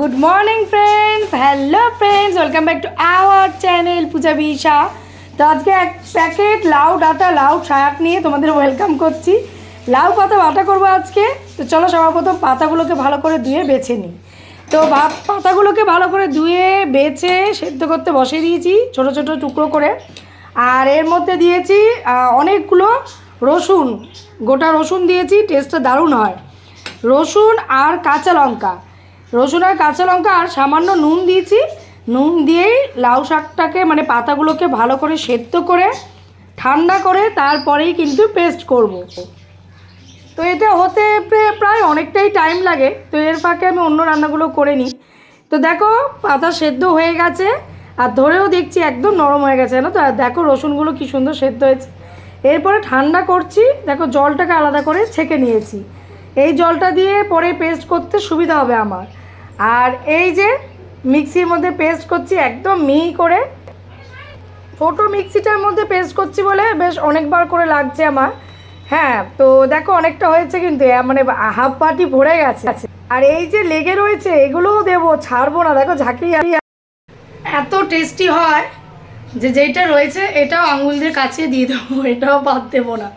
Good morning friends hello friends welcome back to our channel Puja বিশা তো আজকে এক প্যাকেট লাউ ডাটা, লাউ শাক নিয়ে তোমাদের ওয়েলকাম করছি। লাউ পাতা বাটা করব আজকে। তো চলো সবার প্রথম পাতাগুলোকে ভালো করে ধুয়ে বেছে নিই। তো ভাত পাতাগুলোকে ভালো করে ধুয়ে বেছে সেদ্ধ করতে বসিয়ে দিয়েছি, ছোট ছোট টুকরো করে। আর এর মধ্যে দিয়েছি অনেকগুলো রসুন। গোটা রসুন দিয়েছি টেস্টটা দারুণ হয়। রসুন আর কাঁচা লঙ্কা। রসুন আর কাঁচা লঙ্কা আর সামান্য নুন দিয়েছি। নুন দিয়েই লাউ শাকটাকে মানে পাতাগুলোকে ভালো করে সেদ্ধ করে, ঠান্ডা করে তারপরেই কিন্তু পেস্ট করব। তো এটা হতে প্রে- প্রায় অনেকটাই টাইম লাগে। তো এর ফাঁকে আমি অন্য রান্নাগুলো করে নিই। তো দেখো, পাতা সেদ্ধ হয়ে গেছে। আর ধরেও দেখছি একদম নরম হয়ে গেছে না তো? আর দেখো রসুনগুলো কি সুন্দর সেদ্ধ হয়েছে। এরপরে ঠান্ডা করছি। দেখো, জলটাকে আলাদা করে ছেঁকে নিয়েছি। এই জলটা দিয়ে পরে পেস্ট করতে সুবিধা হবে আমার। আর এই যে মিক্সির মধ্যে পেস্ট করছি একদম মিহি করে। ছোটো মিক্সিটার মধ্যে পেস্ট করছি বলে বেশ অনেকবার করে লাগছে আমার। হ্যাঁ তো দেখো অনেকটা হয়েছে কিন্তু মানে হাফ পাটি ভরে গেছে। আর এই যে লেগে রয়েছে, এগুলোও দেবো, ছাড়বো না। দেখো ঝাঁকি এত টেস্টি হয় যে যেটা রয়েছে, এটাও আঙুল দিয়ে কাছে দিয়ে দেবো, এটাও বাদ দেবো না।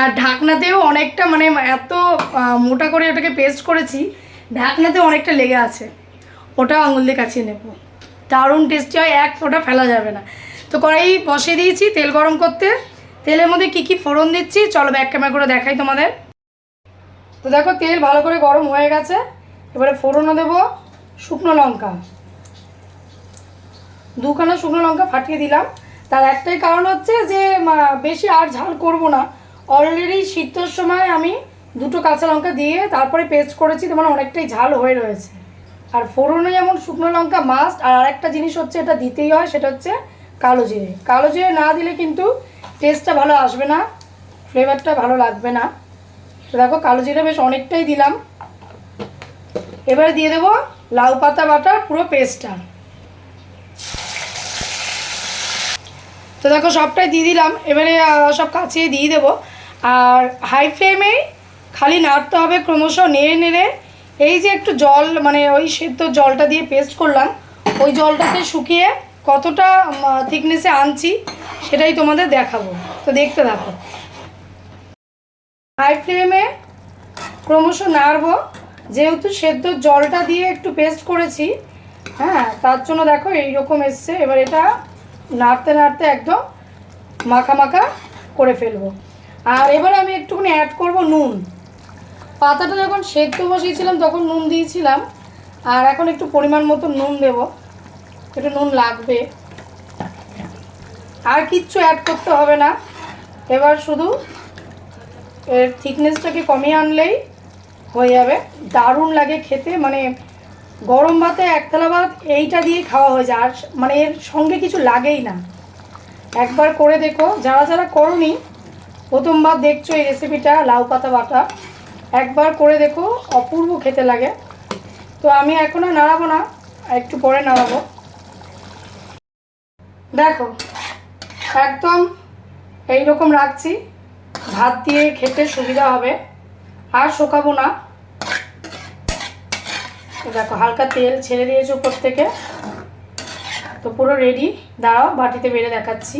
আর ঢাকনাতেও অনেকটা মানে এত মোটা করে ওটাকে পেস্ট করেছি, ঢাকনাতেও অনেকটা লেগে আছে। ওটাও আঙুল দিয়ে কাছিয়ে নেব। দারুণ টেস্টি হয়, এক ফোঁটা ফেলা যাবে না। তো কড়াই বসিয়ে দিয়েছি তেল গরম করতে। তেলের মধ্যে কী কী ফোড়ন দিচ্ছি, চলো ব্যাক ক্যামেরা করে দেখাই তোমাদের। তো দেখো, তেল ভালো করে গরম হয়ে গেছে। এবারে ফোড়নও দেবো, শুকনো লঙ্কা। দুখানা শুকনো লঙ্কা ফাটিয়ে দিলাম। তার একটাই কারণ হচ্ছে যে বেশি আর ঝাল করব না। অলরেডি শীতের সময় আমি দুটো কাঁচা লঙ্কা দিয়ে তারপরে পেস্ট করেছি, তো মানে অনেকটাই ঝাল হয়ে রয়েছে। আর ফোড়নে যেমন শুকনো লঙ্কা মাস্ট আর আরেকটা জিনিস হচ্ছে এটা দিতেই হয়, সেটা হচ্ছে কালো জিরে। কালো জিরে না দিলে কিন্তু টেস্টটা ভালো আসবে না ফ্লেভারটা ভালো লাগবে না। তো দেখো, কালো জিরে বেশ অনেকটাই দিলাম। এবারে দিয়ে দেবো লাউ পাতা বাটার পুরো পেস্টটা তো দেখো, সবটাই দিয়ে দিলাম। এবারে সব কাছিয়ে দিয়ে দেবো। আর হাই ফ্লেমেই খালি নাড়তে হবে ক্রমশ নেড়ে নেড়ে। এই যে একটু জল মানে ওই সেদ্ধ জলটা দিয়ে পেস্ট করলাম, ওই জলটাকে শুকিয়ে কতটা থিকনেসে আনছি সেটাই তোমাদের দেখাবো। তো দেখতে থাকো। হাই ফ্লেমে ক্রমশ নাড়বো। যেহেতু সেদ্ধ জলটা দিয়ে একটু পেস্ট করেছি হ্যাঁ তার জন্য দেখো এইরকম এসছে। এবার এটা নাড়তে নাড়তে একদম মাখা মাখা করে ফেলব। আর এবারে আমি একটুখানি অ্যাড করব নুন। পাতাটা যখন সেদ্ধ বসিয়েছিলাম, তখন নুন দিয়েছিলাম। আর এখন একটু পরিমাণ মতো নুন দেব। একটু নুন লাগবে। আর কিচ্ছু অ্যাড করতে হবে না। এবার শুধু এর থিকনেসটাকে কমিয়ে আনলেই হয়ে যাবে। দারুণ লাগে খেতে। মানে গরম ভাতে এক থালা ভাত এইটা দিয়ে খাওয়া হয়ে যায়। আর মানে এর সঙ্গে কিছু লাগেই না। একবার করে দেখো। যারা যারা করনি প্রথমবার দেখছ এই রেসিপিটা লাউ পাতা বাটা। একবার করে দেখো, অপূর্ব খেতে লাগে। তো আমি এখনও নাড়াবো না, একটু পরে নাড়াবো। দেখো, একদম এই রকম রাখছি। ভাত দিয়ে খেতে সুবিধা হবে, আর শোকাবো না। দেখো, হালকা তেল ছেড়ে দিয়েছে উপর থেকে। তো পুরো রেডি দাঁড়াও, বাটিতে বেড়ে দেখাচ্ছি।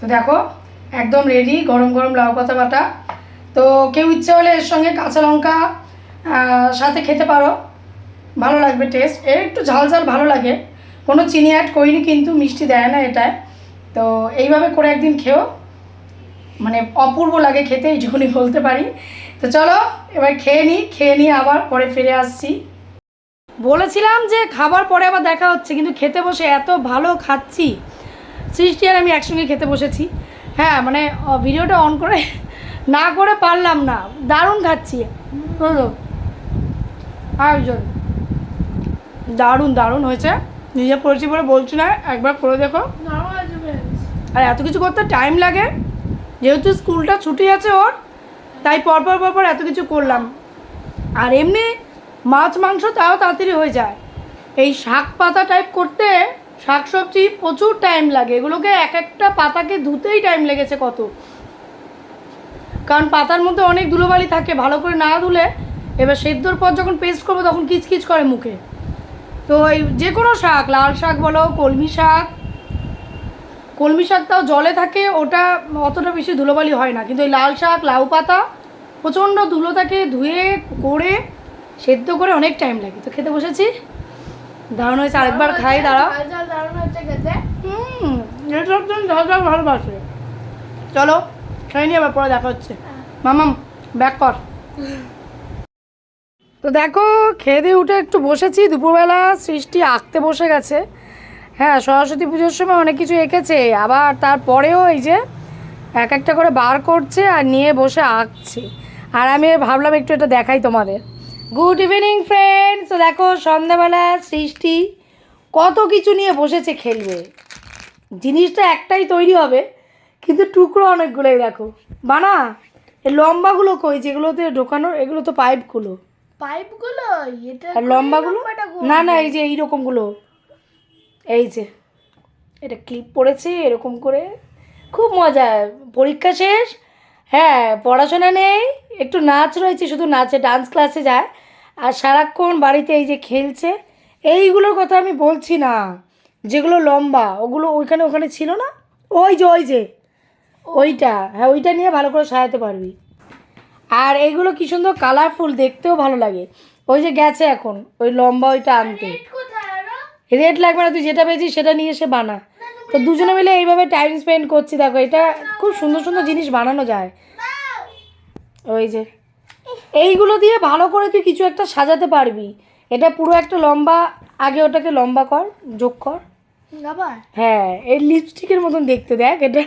তো দেখো একদম রেডি গরম গরম লাউ পাতা বাটা। তো কেউ ইচ্ছে হলে এর সঙ্গে কাঁচা লঙ্কা সাথে খেতে পারো। ভালো লাগবে টেস্ট এর একটু ঝাল ঝাল ভালো লাগে। কোনো চিনি অ্যাড করিনি কিন্তু মিষ্টি দেয় না এটায়। তো এইভাবে করে একদিন খেও। মানে অপূর্ব লাগে খেতে এইটুকুনি বলতে পারি। তো চলো, এবার খেয়ে নিই খেয়ে নিয়ে আবার পরে ফিরে আসছি। বলেছিলাম যে খাবার পরে আবার দেখা হচ্ছে, কিন্তু খেতে বসে এত ভালো খাচ্ছি। সৃষ্টি আর আমি একসঙ্গে খেতে বসেছি। হ্যাঁ মানে ভিডিওটা অন করে না করে পারলাম না। দারুণ খাচ্ছি। বুঝলো আয়োজন। দারুণ দারুণ হয়েছে। নিজে করেছি বলে বলছি না একবার করে দেখো। আর এত কিছু করতে টাইম লাগে। যেহেতু স্কুলটা ছুটি আছে ওর তাই পরপর পরপর এত কিছু করলাম। আর এমনি মাছ মাংস তাও তাড়াতাড়ি হয়ে যায়। এই শাক পাতা টাইপ করতে শাক সবজি প্রচুর টাইম লাগে। এগুলোকে এক একটা পাতাকে ধুতেই টাইম লেগেছে কত। কারণ পাতার মধ্যে অনেক ধুলোবালি থাকে, ভালো করে না ধুলে এবার সেদ্ধর পর যখন পেস্ট করব তখন কিচকিচ করে মুখে। তো এই যে কোনো শাক, লাল শাক বলো, কলমি শাক, কলমি শাকটাও জলে থাকে, ওটা অতটা বেশি ধুলোবালি হয় না। কিন্তু এই লাল শাক, লাউ পাতা, প্রচণ্ড ধুলো থাকে ধুয়ে করে সেদ্ধ করে অনেক টাইম লাগে। তো খেতে বসেছি? দারুণ হয়েছে আরেকবার খাই দাঁড়াও। এসব জন ঝাল ঝাল ভালোবাসে। চলো খাই নিয়ে আবার পরে দেখা হচ্ছে। মামাম ব্যাক কর। তো দেখো খেয়ে দিয়ে উঠে একটু বসেছি। দুপুরবেলা সৃষ্টি আঁকতে বসে গেছে। হ্যাঁ সরস্বতী পুজোর সময় অনেক কিছু এঁকেছে। আবার তারপরেও এই যে এক একটা করে বার করছে আর নিয়ে বসে আঁকছে। আর আমি ভাবলাম একটু এটা দেখাই তোমাদের। গুড ইভিনিং ফ্রেন্ডস তো দেখো সন্ধ্যাবেলা সৃষ্টি কত কিছু নিয়ে বসেছে খেলবে। জিনিসটা একটাই তৈরি হবে কিন্তু টুকরো অনেকগুলোই দেখো। বানা এই লম্বাগুলো কই? যেগুলোতে ঢোকানো এগুলো তো পাইপগুলো। পাইপগুলো? এটা আর লম্বাগুলো? না না এই যে এইরকমগুলো। এই যে এটা ক্লিপ পড়েছে এরকম করে। খুব মজা। পরীক্ষা শেষ। হ্যাঁ পড়াশোনা নেই। একটু নাচ রয়েছে শুধু নাচে ডান্স ক্লাসে যায়। আর সারাক্ষণ বাড়িতে এই যে খেলছে এইগুলোর কথা আমি বলছি না। যেগুলো লম্বা ওগুলো ওইখানে ওখানে ছিল না? ওই যে ওই যে ওইটা। হ্যাঁ ওইটা নিয়ে ভালো করে সাজাতে পারবি। আর এইগুলো কি সুন্দর কালারফুল দেখতেও ভালো লাগে। ওই যে গেছে এখন ওই লম্বা ওইটা আনতে। রেট লাগবে না তুই যেটা পেয়েছিস সেটা নিয়ে এসে বানা। তো দুজনে মিলে এইভাবে টাইম স্পেন্ড করছি দেখো এটা খুব সুন্দর সুন্দর জিনিস বানানো যায়। ওই যে। এইগুলো দিয়ে ভালো করে তুই কিছু একটা সাজাতে পারবি। এটা পুরো একটা লম্বা আগে ওটাকে লম্বা কর যোগ কর। আবার হ্যাঁ এই লিপস্টিকের মতন দেখতে দেখ এটা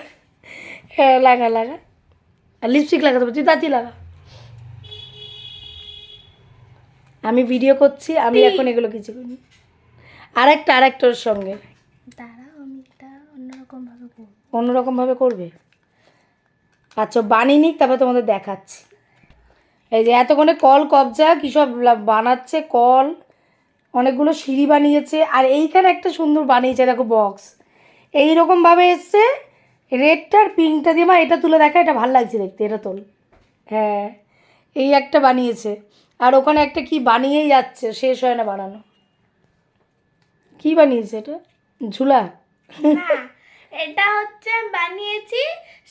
হ্যাঁ লাগা লাগা। আর লিপস্টিক লাগাতে পারছি তাঁতি লাগা। আমি ভিডিও করছি আমি এখন এগুলো কিছু করি আর একটা আর অন্যরকম ভাবে করব। অন্যরকমভাবে করবে? আচ্ছা বানিয়ে নিক তারপরে তোমাদের দেখাচ্ছি। এই যে এতক্ষণে কল কবজা, কী সব বানাচ্ছে কল। অনেকগুলো সিঁড়ি বানিয়েছে। আর এইখানে একটা সুন্দর বানিয়েছে, দেখো বক্স এইরকমভাবে এসছে। রেডটা আর পিঙ্কটা দিয়ে মা এটা তুলে দেখা, এটা ভালো লাগছে দেখতে, এটা তোল। হ্যাঁ এই একটা বানিয়েছে। আর ওখানে একটা কি বানিয়েই যাচ্ছে, শেষ হয় না বানানো। কি বানিয়েছে এটা? ঝুলা। এটা হচ্ছে, বানিয়েছি,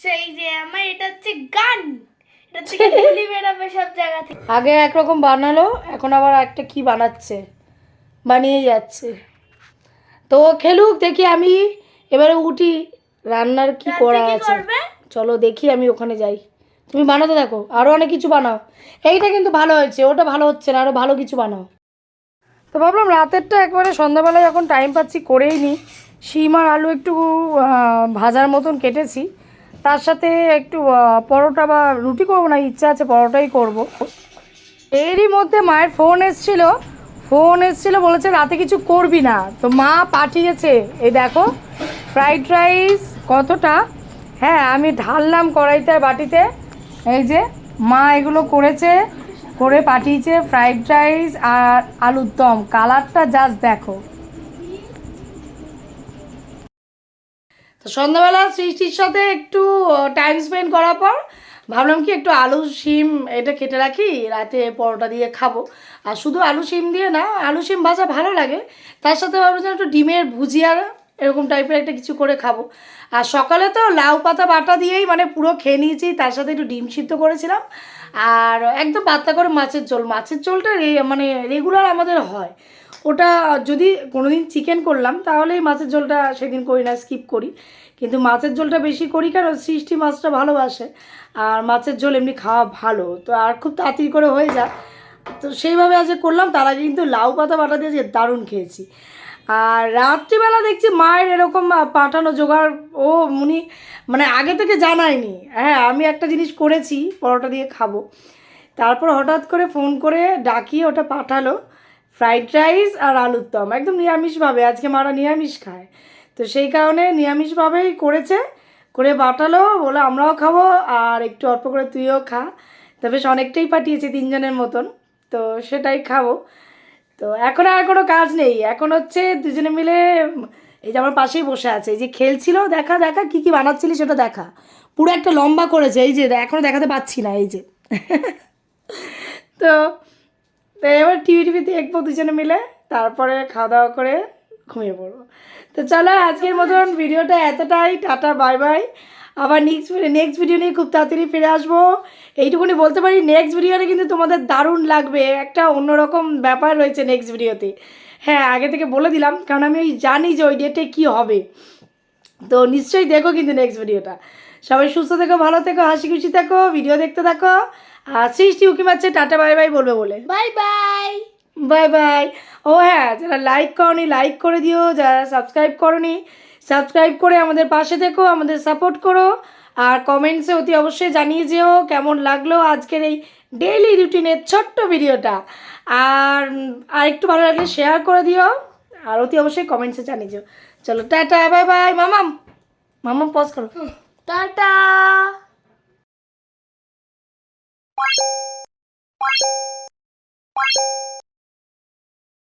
সেই যে আমার, এটা হচ্ছে গান। আগে একরকম বানালো এখন আবার একটা কি বানাচ্ছে? বানিয়ে যাচ্ছে। তো খেলুক দেখি আমি এবারে উঠি রান্নার কি করা আছে? চলো দেখি আমি ওখানে যাই। তুমি বানাতে দেখো আরও অনেক কিছু বানাও। এইটা কিন্তু ভালো হয়েছে ওটা ভালো হচ্ছে না আরও ভালো কিছু বানাও। তো ভাবলাম রাতেরটা একবারে সন্ধ্যাবেলায় যখন টাইম পাচ্ছি করেই নিই শিম আর আলু একটু ভাজার মতন কেটেছি। তার সাথে একটু পরোটা বা রুটি করব না, ইচ্ছা আছে পরোটাই করব। এরই মধ্যে মায়ের ফোন এসছিল ফোন এসছিল বলেছে রাতে কিছু করবি না। তো মা পাঠিয়েছে, এই দেখো, ফ্রাইড রাইস কতটা? হ্যাঁ আমি ঢাললাম কড়াইতে বাটিতে। এই যে, মা এগুলো করেছে, করে পাঠিয়েছে ফ্রাইড রাইস আর আলুর দম। কালারটা জাস্ট দেখো। তো সন্ধ্যাবেলা সৃষ্টির সাথে একটু টাইম স্পেন্ড করার পর ভাবলাম কি একটু আলু শিম এটা কেটে রাখি, রাতে পরোটা দিয়ে খাব। আর শুধু আলু শিম দিয়ে না, আলু শিম ভাজা ভালো লাগে। তার সাথে ভাবলাম যে একটু ডিমের ভুজিয়া এরকম টাইপের একটা কিছু করে খাব। আর সকালে তো লাউ পাতা বাটা দিয়েই মানে পুরো খেয়ে নিয়েছি, তার সাথে একটু ডিম সিদ্ধ করেছিলাম। আর একদম পাতলা করে মাছের ঝোল, মাছের ঝোলটা মানে রেগুলার আমাদের হয়। ওটা যদি কোনোদিন চিকেন করলাম তাহলে মাছের ঝোলটা সেদিন করি না স্কিপ করি। কিন্তু মাছের ঝোলটা বেশি করি কারণ সৃষ্টি মাছটা ভালোবাসে। আর মাছের ঝোল এমনি খাওয়া ভালো। তো আর খুব তাড়াতাড়ি করে হয়ে যায় তো সেইভাবে আজকে করলাম, তার আগে কিন্তু লাউ পাতা বাটা দিয়ে যে দারুণ খেয়েছি। আর রাত্রিবেলা দেখছি মায়ের এরকম পাঠানো জোগাড়। ও উনি মানে আগে থেকে জানায়নি। হ্যাঁ আমি একটা জিনিস করেছি, পরোটা দিয়ে খাব। তারপর হঠাৎ করে ফোন করে ডাকিয়ে ওটা পাঠালো। ফ্রাইড রাইস আর আলুর দম। একদম নিরামিষভাবে, আজকে মারা নিরামিষ খায়। তো সেই কারণে নিরামিষভাবেই করেছে। করে বাটালো, বলে আমরাও খাব আর একটু অল্প করে তুইও খা। তো বেশ অনেকটাই পাঠিয়েছি তিনজনের মতন। তো সেটাই খাব। তো এখন আর কোনো কাজ নেই। এখন হচ্ছে দুজনে মিলে, এই যে আমার পাশেই বসে আছে। এই যে খেলছিল, দেখা দেখা, কি কি বানাচ্ছিলি সেটা দেখা। পুরো একটা লম্বা করেছে। এই যে এখনও দেখাতে পাচ্ছি না, এই যে। তো তো এবার টিভি টিভি দেখব দুজনে মিলে, তারপরে খাওয়া দাওয়া করে ঘুমিয়ে পড়ব। তো চলো আজকের মতন ভিডিওটা এতটাই, টাটা বাই বাই আবার নেক্সট নেক্সট ভিডিও নিয়ে খুব তাড়াতাড়ি ফিরে আসব। এইটুকুনি বলতে পারি নেক্সট ভিডিওতে কিন্তু তোমাদের দারুণ লাগবে। একটা অন্যরকম ব্যাপার রয়েছে নেক্সট ভিডিওতে হ্যাঁ আগে থেকে বলে দিলাম, কারণ আমি ওই জানি যে ওই ডেটে কী হবে। তো নিশ্চয়ই দেখো কিন্তু নেক্সট ভিডিওটা সবাই সুস্থ থেকো, ভালো থেকো, হাসি খুশি থাকো ভিডিও দেখতে থাকো। আর সৃষ্টি উকি মারছে টাটা বাই বাই বলবে বলে। Bye bye. Bye bye. ও হ্যাঁ যারা লাইক করনি লাইক করে দিও যারা সাবস্ক্রাইব করনি সাবস্ক্রাইব করে আমাদের পাশে থেকো আমাদের সাপোর্ট করো। আর কমেন্টসে অতি অবশ্যই জানিয়ে যেও কেমন লাগল আজকের এই ডেইলি রুটিনের ছোট্ট ভিডিওটা আর আর একটু ভালো লাগলে শেয়ার করে দিও আর অতি অবশ্যই কমেন্টসে জানিয়ে যেও। চলো tata bye by Mamam. Mamam pause করো। টাটা। you